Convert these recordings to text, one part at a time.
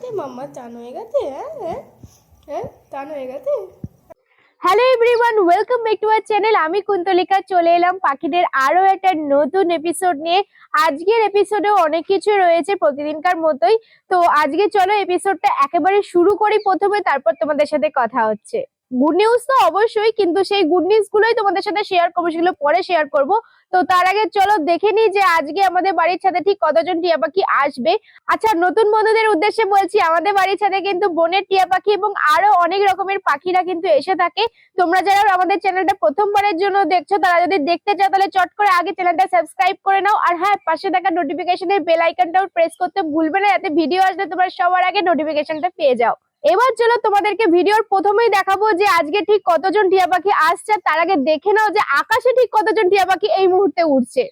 গেছে? মাম্মা চান হয়ে গেছে? হ্যাঁ হ্যাঁ হ্যাঁ চান হয়ে গেছে? Hello everyone welcome back to our channel আমি কুন্তলিকা, চলে এলাম পাখিদের আরও একটা নতুন এপিসোড নিয়ে। আজকের এপিসোডেও অনেক কিছু রয়েছে প্রতিদিনকার মতোই। তো আজকে চলো এপিসোডটা একেবারে শুরু করি প্রথমে, তারপর তোমাদের সাথে কথা হচ্ছে। গুড নিউজ তো অবশ্যই, কিন্তু সেই গুড নিউজ গুলোই তোমাদের সাথে শেয়ার করব, সেগুলো পরে শেয়ার করব। তো তার আগে চলো দেখে নিই যে আজকে আমাদের বাড়ির ছাদে ঠিক কতজন টিয়া পাখি আসবে। আচ্ছা নতুন বন্ধুদের উদ্দেশ্যে বলছি, আমাদের বাড়ির ছাদে কিন্তু বনের টিয়া পাখি এবং আরও অনেক রকমের পাখিরা কিন্তু এসে থাকে। তোমরা যারা আমাদের চ্যানেলটা প্রথমবারের জন্য দেখছ, তারা যদি দেখতে চাও, তাহলে চট করে আগে চ্যানেলটা সাবস্ক্রাইব করে নাও। আর হ্যাঁ পাশে থাকা নোটিফিকেশনের বেল আইকনটাও প্রেস করতে ভুলবে না, যাতে ভিডিও আসলে তোমরা সবার আগে নোটিফিকেশনটা পেয়ে যাও। এবার চলো তোমাদেরকে ভিডিওর প্রথমেই দেখাবো যে আজকে ঠিক কতজন টিয়া পাখি আসছে। তার আগে দেখে নাও যে আকাশে ঠিক কতজন টিয়া পাখি এই মুহূর্তে উঠছে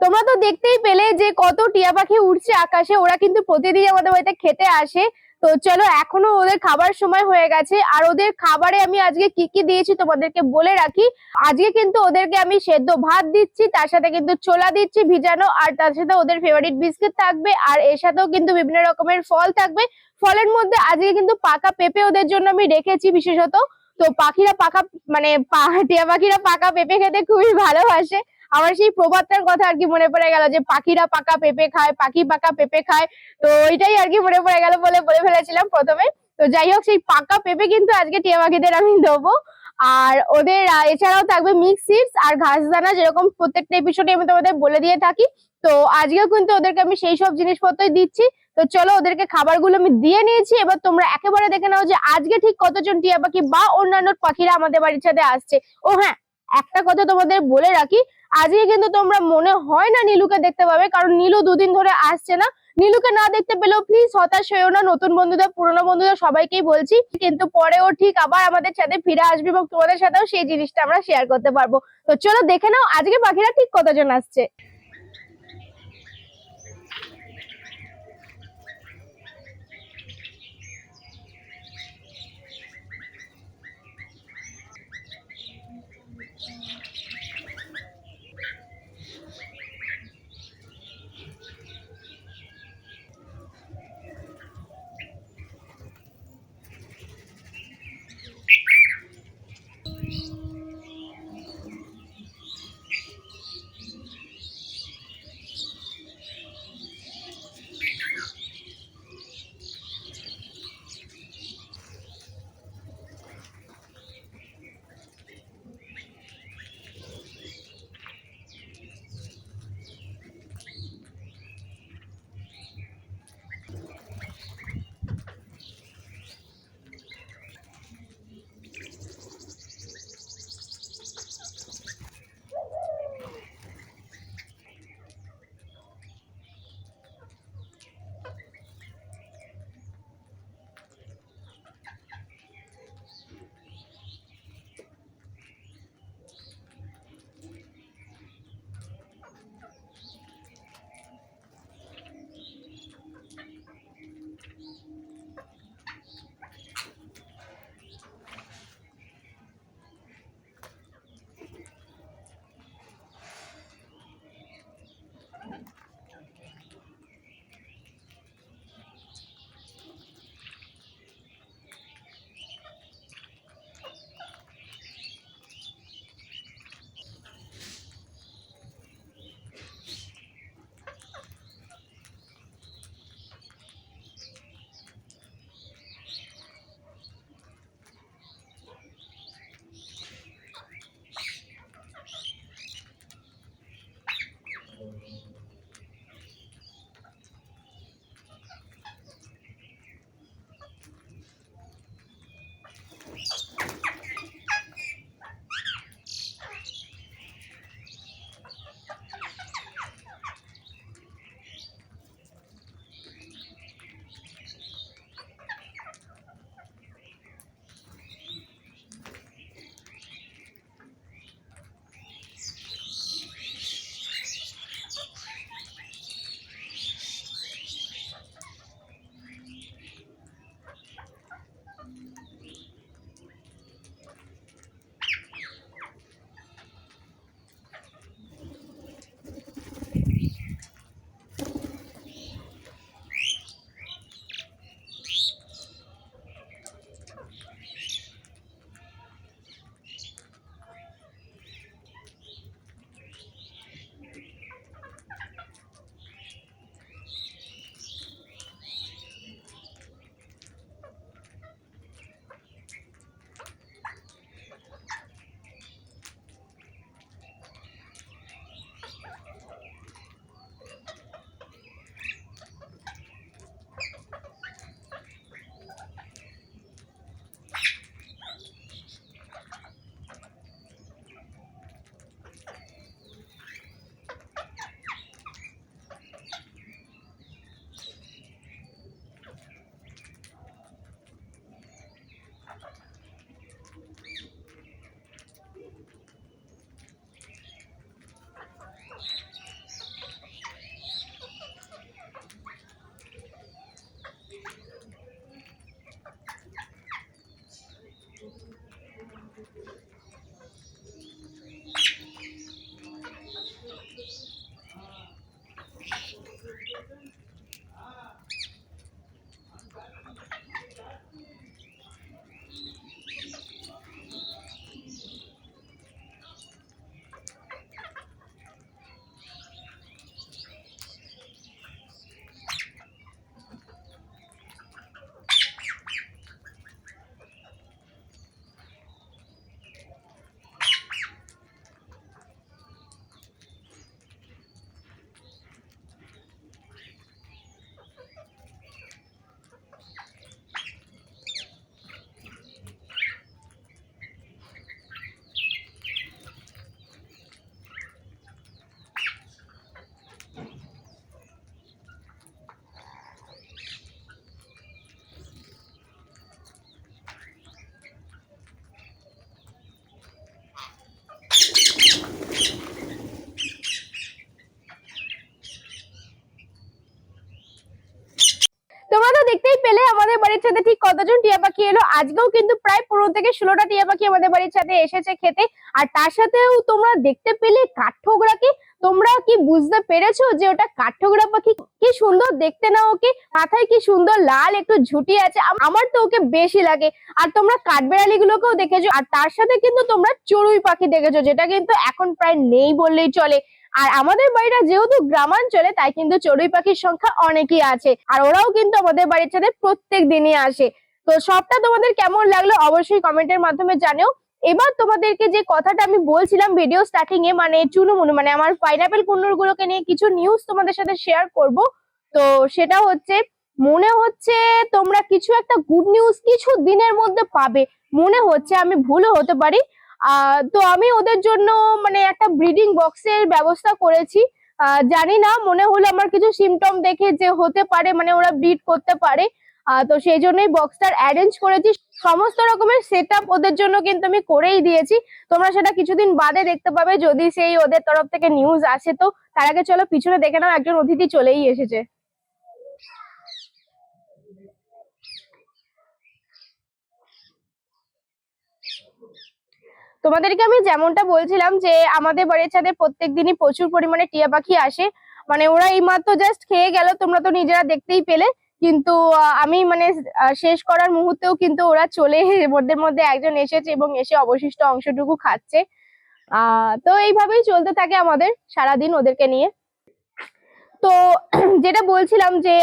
তোমরা তো দেখতেই পেলে যে কত টিয়া পাখি উঠছে আকাশে। ওরা কিন্তু প্রতিদিন আমাদের বাড়িতে খেতে আসে। তো চলো, এখনও ওদের খাবার সময় হয়ে গেছে। আর ওদের খাবারে আমি আজকে কি কি দিয়েছি তোমাদেরকে বলে রাখি। আজকে কিন্তু ওদেরকে আমি সেদ্ধ ভাত দিচ্ছি, তার সাথে কিন্তু ছোলা দিচ্ছি ভিজানো, আর তার সাথে ওদের ফেভারিট বিস্কিট থাকবে, আর এর সাথেও কিন্তু বিভিন্ন রকমের ফল থাকবে। ফলের মধ্যে আজকে কিন্তু পাকা পেঁপে ওদের জন্য আমি রেখেছি বিশেষত। তো পাখিরা পাকা মানে টিয়া পাখিরা পাকা পেঁপে খেতে খুবই ভালোবাসে। আমার সেই প্রবাদটার কথা আর কি মনে পড়ে গেল যে পাখিরা পাকা পেঁপে খায়, পাখি পাকা পেঁপে খায়। তো ওইটাই আর কি মনে পড়ে গেল বলে বলে ফেলেছিলাম প্রথমে। তো যাই হোক, সেই পাকা পেঁপে কিন্তু আজকে টিয়া পাখিদের আমি দেবো। আর ওদের এছাড়াও থাকবে মিক্স সিডস আর ঘাস দানা যেরকম প্রত্যেকটা এপিসোডে আমি তোমাদের বলে দিয়ে থাকি। তো আজকেও কিন্তু ওদেরকে আমি সেই সব জিনিসপত্রই দিচ্ছি। তো চলো ওদেরকে খাবারগুলো আমি দিয়ে নিয়েছি। এবার তোমরা একেবারে দেখে নাও যে আজকে ঠিক কতজন টিয়া পাখি বা অন্যান্য পাখিরা আমাদের বাড়ির সাথে আসছে। ও হ্যাঁ একটা কথা তোমাদের বলে রাখি। আজকে কিন্তু তোমরা মনে হয় না নীলুকে দেখতে পাবে, কারণ নীলু দুদিন ধরে আসছে না। নীলুকে না দেখতে পেলেও প্লিজ হতাশ হয়েও না, নতুন বন্ধুদের, পুরোনো বন্ধুদের সবাইকেই বলছি, কিন্তু পরেও ঠিক আবার আমাদের সাথে ফিরে আসবে এবং তোমাদের সাথেও সেই জিনিসটা আমরা শেয়ার করতে পারব। তো চলো দেখে নাও আজকে পাখিরা ঠিক কতজন আসছে। সাথে ঠিক কতজন টিয়া পাখি এলো? আজকেও কিন্তু প্রায় পনেরো থেকে ষোলোটা টিয়া পাখি আমাদের বাড়ির সাথে এসেছে খেতে। আর তার সাথেও তোমরা দেখতে পেলে কাঠঠোকরাকে তোমরা কি বুঝতে পেরেছ যে ওটা কাঠঠোকরা পাখি? কি সুন্দর দেখতে না ওকে? মাথায় কি সুন্দর লাল একটু ঝুটি আছে? আমার তো ওকে বেশি লাগে। আর তোমরা কাঠবেড়ালি গুলোকেও দেখেছ। আর তার সাথে কিন্তু তোমরা চড়ুই পাখি দেখেছ, যেটা কিন্তু এখন প্রায় নেই বললেই চলে। আর আমাদের বাড়িটা যেহেতু গ্রামাঞ্চলে, তাই কিন্তু চড়ুই পাখির সংখ্যা অনেকই আছে। আর ওরাও কিন্তু আমাদের বাড়ির সাথে প্রত্যেক দিনই আসে। তো সবটা তোমাদের কেমন লাগল অবশ্যই কমেন্টের মাধ্যমে জানিও। এবার তোমাদেরকে যে কথাটা আমি বলছিলাম ভিডিও স্টার্টিং এ মানে চুনুমুনু মানে আমার পাইনাপেল কুন্নুর গুলোকে নিয়ে কিছু নিউজ তোমাদের সাথে শেয়ার করব। তো সেটা হচ্ছে, মনে হচ্ছে তোমরা কিছু একটা গুড নিউজ কিছু দিনের মধ্যে পাবে। মনে হচ্ছে আমি ভুলও হতে পারি। তো আমি ওদের জন্য মানে একটা ব্রিডিং বক্সের ব্যবস্থা করেছি। জানি না, মনে হলো আমার কিছু সিমটম দেখে যে হতে পারে মানে ওরা ব্রিড করতে পারে। তো সেই জন্যই বক্সটার অ্যারেঞ্জ করেছি। সমস্ত রকমের সেট ওদের জন্য কিন্তু আমি করেই দিয়েছি। তোমরা সেটা কিছুদিন বাদে দেখতে পাবে, যদি সেই ওদের তরফ থেকে নিউজ আসে তো। তার আগে চলো, পিছনে দেখে নাও, একজন অতিথি চলেই এসেছে। তোমাদেরকে আমি যেমনটা বলছিলাম যে আমাদের বাড়ির ছাদে প্রত্যেক দিনই প্রচুর পরিমাণে টিয়া পাখি আসে। মানে ওরা এইমাত্র জাস্ট খেয়ে গেল, তোমরা তো নিজেরা দেখতেই পেলে। কিন্তু আমি মানে শেষ করার মুহূর্তেও কিন্তু ওরা চলে মধ্যে মধ্যে একজন এসেছে এবং এসে অবশিষ্ট অংশটুকু খাচ্ছে। তো এইভাবেই চলতে থাকে আমাদের সারাদিন ওদেরকে নিয়ে। তো যেটা বলছিলাম যে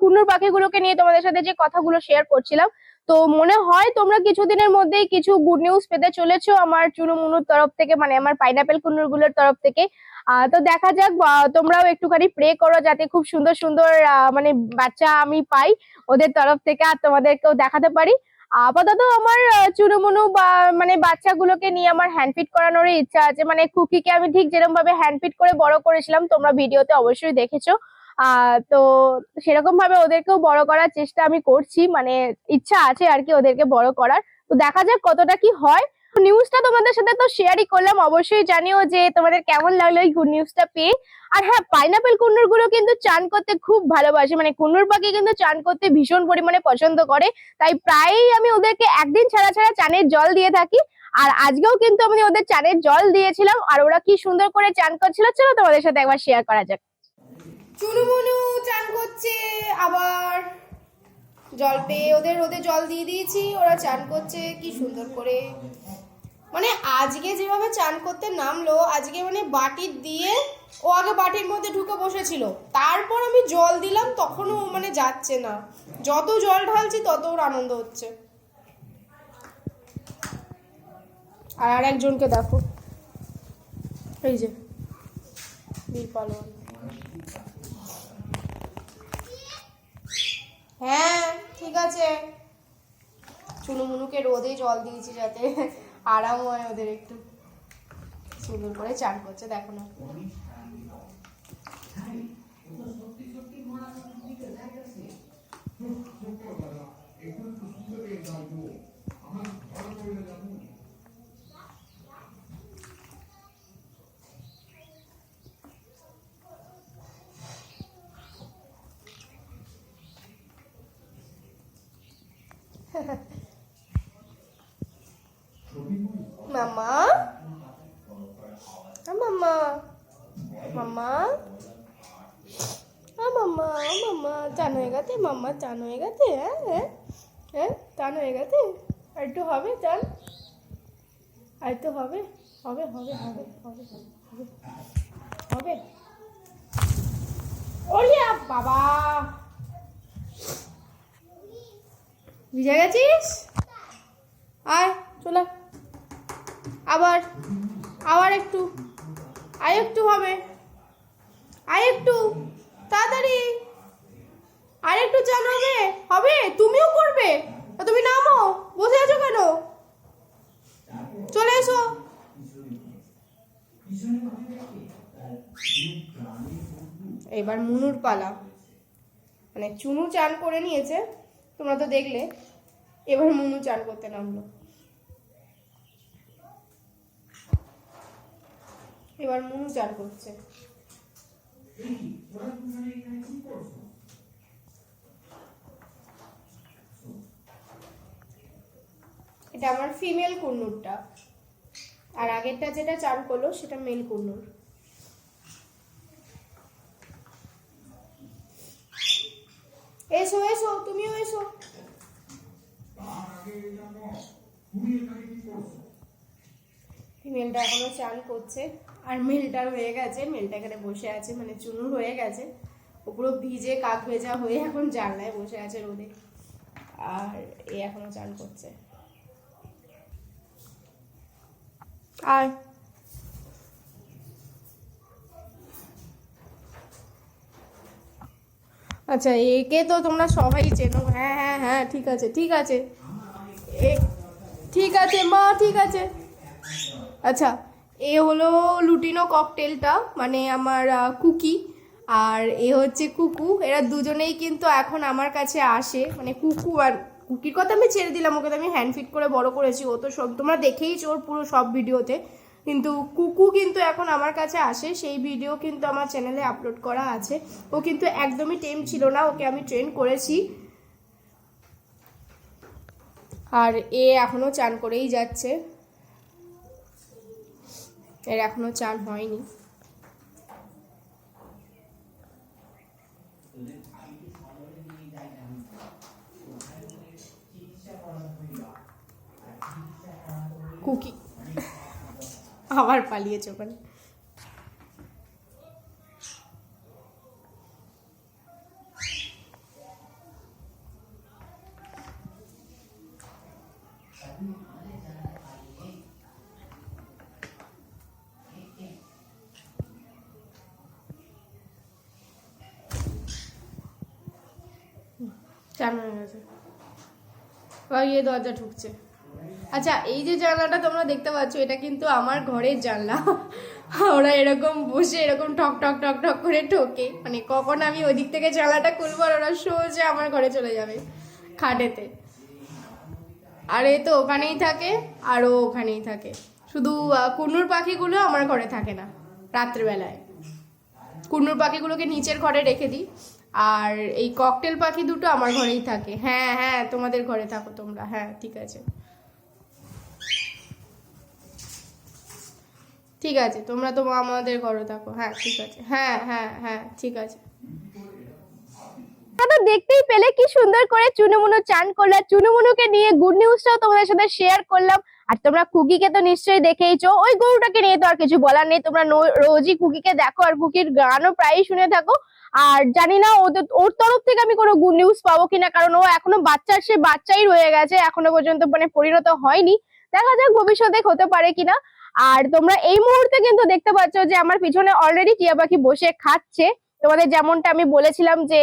কুন্নুর পাখিগুলোকে নিয়ে তোমাদের সাথে যে কথাগুলো শেয়ার করছিলাম তো মনে হয় তোমরা কিছুদিনের মধ্যেই কিছু গুড নিউজ পেতে চলেছো আমার চুনুমুনুর তরফ থেকে মানে আমার পাইনাপেল কুন্নুরগুলোর তরফ থেকে। তো দেখা যাক তোমরাও একটুখানি প্রে করো যাতে খুব সুন্দর সুন্দর মানে বাচ্চা আমি পাই ওদের তরফ থেকে আর তোমাদেরকেও দেখাতে পারি। আপাতত আমার চুনুমুনু বা মানে বাচ্চাগুলোকে নিয়ে আমার হ্যান্ডফিট করানোর ইচ্ছা আছে। মানে কুকিকে আমি ঠিক যেরকম ভাবে হ্যান্ডফিট করে বড় করেছিলাম, তোমরা ভিডিওতে অবশ্যই দেখেছ। তো সেরকম ভাবে ওদেরকেও বড় করার চেষ্টা আমি করছি মানে ইচ্ছা আছে আর কি ওদেরকে বড় করার। তো দেখা যাক কতটা কি হয়। নিউজটা তোমাদের সাথে তো শেয়ারই করলাম, অবশ্যই জানিও যে তোমাদের কেমন লাগল এই গুড নিউজটা পেয়ে। আর হ্যাঁ পাইনাপেল কুন্নুরগুলো কিন্তু চান করতে খুব ভালোবাসে মানে কুন্নুর পাখি কিন্তু চান করতে ভীষণ পরিমাণে পছন্দ করে। তাই প্রায়ই আমি ওদেরকে একদিন ছাড়া ছাড়া চানের জল দিয়ে থাকি। আর আজকেও কিন্তু আমি ওদের চানের জল দিয়েছিলাম, আর ওরা কি সুন্দর করে চান করছিল, চলো তোমাদের সাথে একবার শেয়ার করা যাক। চুনুমুনু চান করছে, আবার জল পেয়ে ওদের ওদের জল দিয়ে দিয়েছি, ওরা চান করছে, কি সুন্দর করে। মানে আজকে যেভাবে চান করতে নামলো, আজকে মানে বাটির দিয়ে ও আগে বাটির মধ্যে ঢুকে বসেছিল, তারপর আমি জল দিলাম, তখনও মানে যাচ্ছে না। যত জল ঢালছি, তত ওর আনন্দ হচ্ছে। আর আর একজনকে দেখো। এই যে বীর হ্যাঁ ঠিক আছে। চুনুমুনুকে রোদে জল দিয়েছি যাতে আরাম হয় ওদের একটু। সুন্দর করে চান করছে, দেখো না। মামা? মামা। মামা? মামা মামা। চান হয়ে গেছে? মাম্মা চান হয়ে গেছে? হ্যাঁ হ্যাঁ হ্যাঁ চান হয়ে গেছে? আর একটু হবে চান? আর একটু হবে? হবে হবে হবে হবে হবে হবে। ওরিয়া বাবা! ভিজে গেছিস? আয়, চলে। আবার আবার একটু। আর একটু হবে। আর একটু, তাড়াতাড়ি। আর একটু চান হবে? হবে? তুমিও করবে? তুমি নামো। বসে আছো কেন? চলে এসো। এবার মুনুর পালা। মানে চুনু চান করে নিয়েছে। তোমরা তো দেখলে, এবার মুনু চান করতে নামলো। এবার মুনু চান করছে। এটা আমার ফিমেল কুন্নুরটা আর আগেরটা যেটা চান করল, সেটা মেল কুন্নুর এসো এসো তুমিও এসো ফিমেলটা এখনও চান করছে আর মেলটার হয়ে গেছে মেলটা এখানে বসে আছে মানে চুনুর হয়ে গেছে ও পুরো ভিজে কাক ভেজা হয়ে এখন জানলায় বসে আছে রোদে আর এ এখনও চান করছে আর আচ্ছা একে তো তোমরা সবাই চেনো। হ্যাঁ হ্যাঁ হ্যাঁ ঠিক আছে ঠিক আছে। ঠিক আছে, মা, ঠিক আছে। আচ্ছা এ হলো লুটিনো ককটেলটা মানে আমার কুকি। আর এ হচ্ছে কুকু। এরা দুজনেই কিন্তু এখন আমার কাছে আসে। মানে কুকু আর কুকির কথা আমি ছেড়ে দিলাম, ওকে তো আমি হ্যান্ড ফিট করে বড় করেছি। ও তো সব, তোমরা দেখেইছো ওর পুরো সব ভিডিওতে কিন্তু কুকু কিন্তু এখন আমার কাছে আসে। সেই ভিডিও কিন্তু আমার চ্যানেলে আপলোড করা আছে। ও কিন্তু একদমই টেম ছিল না। ওকে আমি ট্রেন করেছি। আর এ এখনও চান করেই যাচ্ছে। এর এখনও চান হয়নি। কুকি আবার পালিয়েছে ওখানে চান হয়ে গেছে ইয়ে দরজা ঢুকছে। আচ্ছা এই যে জানলাটা তোমরা দেখতে পাচ্ছ, এটা কিন্তু আমার ঘরের জানলা। ওরা এরকম বসে এরকম ঠক ঠক ঠক ঠক করে ঠোকে। মানে কখন আমি ওই দিক থেকে জানলাটা খুলবো আর ওরা সোজা আমার ঘরে চলে যাবে খাটেতে। আর এ তো ওখানেই থাকে, আর ও ওখানেই থাকে। শুধু কুনুর পাখিগুলো আমার ঘরে থাকে না, রাত্রেবেলায়। কুনুর পাখিগুলোকে নিচের ঘরে রেখে দিই, আর এই ককটেল পাখি দুটো আমার ঘরেই থাকে। হ্যাঁ হ্যাঁ তোমাদের ঘরে থাকো তোমরা। হ্যাঁ ঠিক আছে। ঠিক আছে, তোমরা তো আমাদের ঘরে থাকো। হ্যাঁ ঠিক আছে। হ্যাঁ হ্যাঁ হ্যাঁ ঠিক আছে। তো দেখতেই পেলে কি সুন্দর করে চুনুমুনু চান করল আর চুনুমুনুকে নিয়ে গুড নিউজটাও তোমাদের সাথে শেয়ার করলাম। আর তোমরা কুকিকে তো নিশ্চয়ই দেখেইছো। ওই গরুটাকে নিয়ে তো আর কিছু বলার নেই। তোমরা রোজই কুকিকে দেখো আর কুকির গানও প্রায়ই শুনে থাকো। আর জানি না ওর তরফ থেকে আমি কোনো গুড নিউজ পাবো কিনা, কারণ ও এখনও বাচ্চার সে বাচ্চাই রয়ে গেছে। এখনও পর্যন্ত মানে পরিণত হয়নি। দেখা যাক ভবিষ্যতে হতে পারে কিনা। আর তোমরা এই মুহূর্তে কিন্তু দেখতে পাচ্ছ যে আমার পিছনে অলরেডি টিয়া পাখি বসে খাচ্ছে। তোমাদের যেমনটা আমি বলেছিলাম যে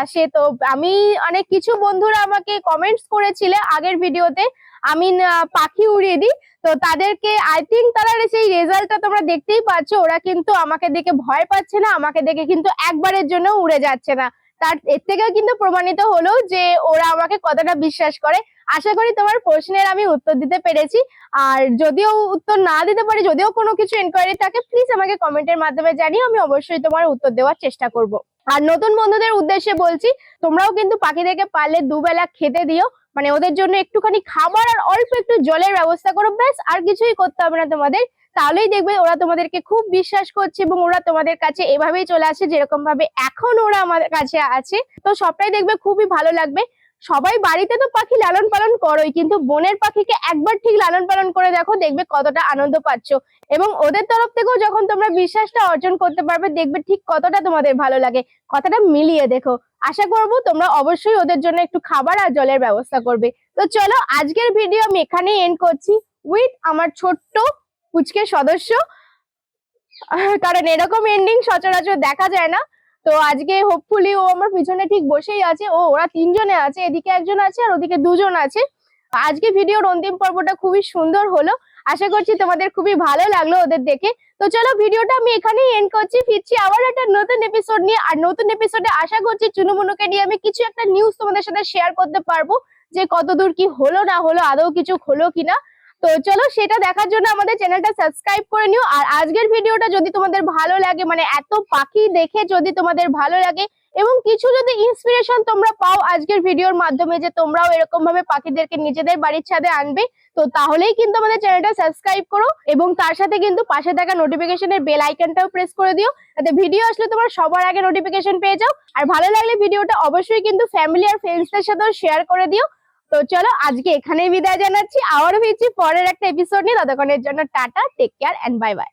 আসে, তো আমি অনেক কিছু বন্ধুরা আমাকে কমেন্টস করেছিলে আগের ভিডিওতে। আমি পাখি উড়িয়ে দিই। তো তাদেরকে আই থিঙ্ক তারা সেই রেজাল্টটা তোমরা দেখতেই পাচ্ছ। ওরা কিন্তু আমাকে দেখে ভয় পাচ্ছে না, আমাকে দেখে কিন্তু একবারের জন্য উড়ে যাচ্ছে না। তার, এর থেকেও কিন্তু প্রমাণিত হলো যে ওরা আমাকে কতটা বিশ্বাস করে। আশা করি তোমার প্রশ্নের আমি উত্তর দিতে পেরেছি। আর যদিও উত্তর না দিতে পারি, যদিও কোনো কিছু এনকোয়ারি থাকে প্লিজ আমাকে কমেন্টের মাধ্যমে জানিও, আমি অবশ্যই তোমার উত্তর দেওয়ার চেষ্টা করব। আর নতুন বন্ধুদের উদ্দেশ্যে বলছি, তোমরাও কিন্তু পাখিদেরকে পারলে দুবেলা খেতে দিও। মানে ওদের জন্য একটুখানি খাবার আর অল্প একটু জলের ব্যবস্থা করো, ব্যাস, আর কিছুই করতে হবে না তোমাদের। তাহলেই দেখবে ওরা তোমাদেরকে খুব বিশ্বাস করছে এবং ওরা তোমাদের কাছে এভাবেই চলে আসে যেরকম ভাবে এখন ওরা আমাদের কাছে আছে। তো সবটাই দেখবে খুবই ভালো লাগবে। সবাই বাড়িতে তো পাখি লালন পালন করোই, কিন্তু বনের পাখিকে একবার ঠিক লালন পালন করে দেখো, দেখবে কতটা আনন্দ পাচ্ছ। এবং ওদের তরফ থেকেও যখন তোমরা বিশ্বাসটা অর্জন করতে পারবে, দেখবে ঠিক কতটা তোমাদের ভালো লাগে। কথাটা মিলিয়ে দেখো। আশা করব তোমরা অবশ্যই ওদের জন্য একটু খাবার আর জলের ব্যবস্থা করবে। তো চলো, আজকের ভিডিও আমি এখানেই এন্ড করছি। উইথ আমার ছোট্ট পুচকে সদস্য। কারণ এরকম এন্ডিং সচরাচর দেখা যায় না। তো আজকে হোপফুলি ও আমার পিছনে ঠিক বসেই আছে। ও, ওরা তিনজনে আছে, এদিকে একজন আছে আর ওদিকে দুজন আছে। আজকে ভিডিওর অন্তিম পর্বটা খুবই সুন্দর হলো। আশা করছি তোমাদের খুবই ভালো লাগল ওদের দেখে। তো চলো ভিডিওটা আমি এখানেই এন্ড করছি। ফিরছি আবার একটা নতুন এপিসোড নিয়ে। আর নতুন এপিসোডে আশা করছি চুনুমুনুকে নিয়ে আমি কিছু একটা নিউজ তোমাদের সাথে শেয়ার করতে পারব। যে কতদূর কি হলো না হলো, আদৌ কিছু হলো কিনা। তো চলো সেটা দেখার জন্য আমাদের চ্যানেলটা সাবস্ক্রাইব করে নিও। আর আজকের ভিডিওটা যদি তোমাদের ভালো লাগে মানে এত পাখি দেখে যদি তোমাদের ভালো লাগে এবং কিছু যদি ইন্সপিরেশন তোমরা পাও আজকের ভিডিওর মাধ্যমে যে তোমরাও এরকম ভাবে পাখিদেরকে নিজেদের বাড়ির ছাদে আনবে, তো তাহলেই কিন্তু আমাদের চ্যানেলটা সাবস্ক্রাইব করো এবং তার সাথে কিন্তু পাশে থাকা নোটিফিকেশনের বেল আইকনটাও প্রেস করে দিও। যাতে ভিডিও আসলে তোমার সবার আগে নোটিফিকেশন পেয়ে যাও। আর ভালো লাগলে ভিডিওটা অবশ্যই কিন্তু ফ্যামিলি আর ফ্রেন্ডসদের সাথেও শেয়ার করে দিও। তো চলো আজকে এখানেই বিদায় জানাচ্ছি। আবারও ফিরছি পরের একটা এপিসোড নিয়ে। ততক্ষণের জন্য tata take care and bye bye